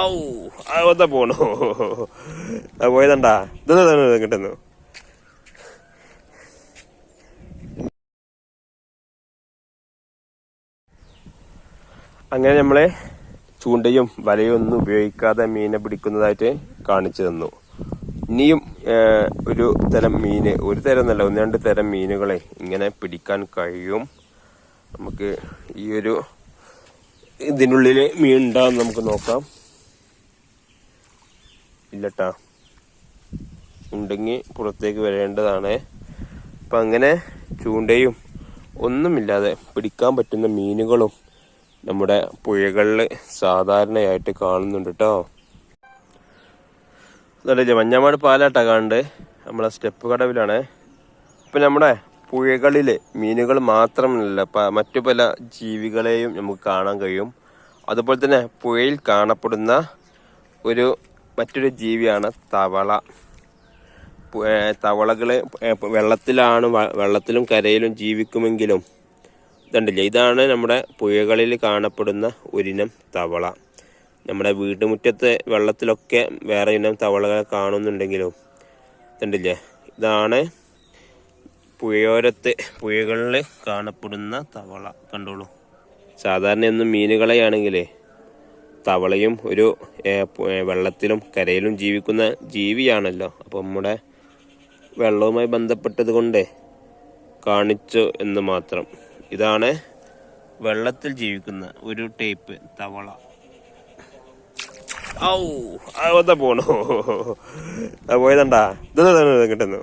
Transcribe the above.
ഔ അതാ പോണു. പോയതണ്ടാ. ഇതെന്താ കിട്ടുന്നു അങ്ങനെ നമ്മളെ ചൂണ്ടയും വലയും ഒന്നും ഉപയോഗിക്കാതെ മീനെ പിടിക്കുന്നതായിട്ട് കാണിച്ചു തന്നു. ഇനിയും ഒരു തരം മീന് ഒരു തരം എന്നല്ല ഒന്ന് രണ്ട് തരം മീനുകളെ ഇങ്ങനെ പിടിക്കാൻ കഴിയും. നമുക്ക് ഈ ഒരു ഇതിനുള്ളിൽ മീൻ ഉണ്ടാകും നമുക്ക് നോക്കാം. ഇല്ലട്ടാ. ഉണ്ടെങ്കിൽ പുറത്തേക്ക് വരേണ്ടതാണ്. അപ്പം അങ്ങനെ ചൂണ്ടയും ഒന്നുമില്ലാതെ പിടിക്കാൻ പറ്റുന്ന മീനുകളും നമ്മുടെ പുഴകളിൽ സാധാരണയായിട്ട് കാണുന്നുണ്ട് കേട്ടോ അതല്ല മഞ്ഞാമാട് പാലാട്ടാ കാണണ്ട്. നമ്മളെ സ്റ്റെപ്പ് കടവിലാണ്. ഇപ്പം നമ്മുടെ പുഴകളിൽ മീനുകൾ മാത്രമല്ല മറ്റു പല ജീവികളെയും നമുക്ക് കാണാൻ കഴിയും. അതുപോലെ തന്നെ പുഴയിൽ കാണപ്പെടുന്ന ഒരു മറ്റൊരു ജീവിയാണ് തവള. ഏ, വെള്ളത്തിലാണ് വെള്ളത്തിലും കരയിലും ജീവിക്കുമെങ്കിലും ഇതുണ്ടല്ലേ ഇതാണ് നമ്മുടെ പുഴകളിൽ കാണപ്പെടുന്ന ഒരിനം തവള. നമ്മുടെ വീട്ടുമുറ്റത്തെ വെള്ളത്തിലൊക്കെ വേറെ ഇനം തവളകളെ കാണുന്നുണ്ടെങ്കിലും ഇതുണ്ടല്ലേ ഇതാണ് പുഴയോരത്ത് പുഴകളിൽ കാണപ്പെടുന്ന തവള. കണ്ടോളൂ. സാധാരണ എന്നും മീനുകളെയാണെങ്കിലേ തവളയും ഒരു വെള്ളത്തിലും കരയിലും ജീവിക്കുന്ന ജീവിയാണല്ലോ. അപ്പോൾ നമ്മുടെ വെള്ളവുമായി ബന്ധപ്പെട്ടത് കൊണ്ട് കാണിച്ചു എന്ന് മാത്രം. ഇതാണ് വെള്ളത്തിൽ ജീവിക്കുന്ന ഒരു ടൈപ്പ് തവള. ഔ അതാ പോണോ? പോയതണ്ടാ ഇതെന്താ കിട്ടുന്നു?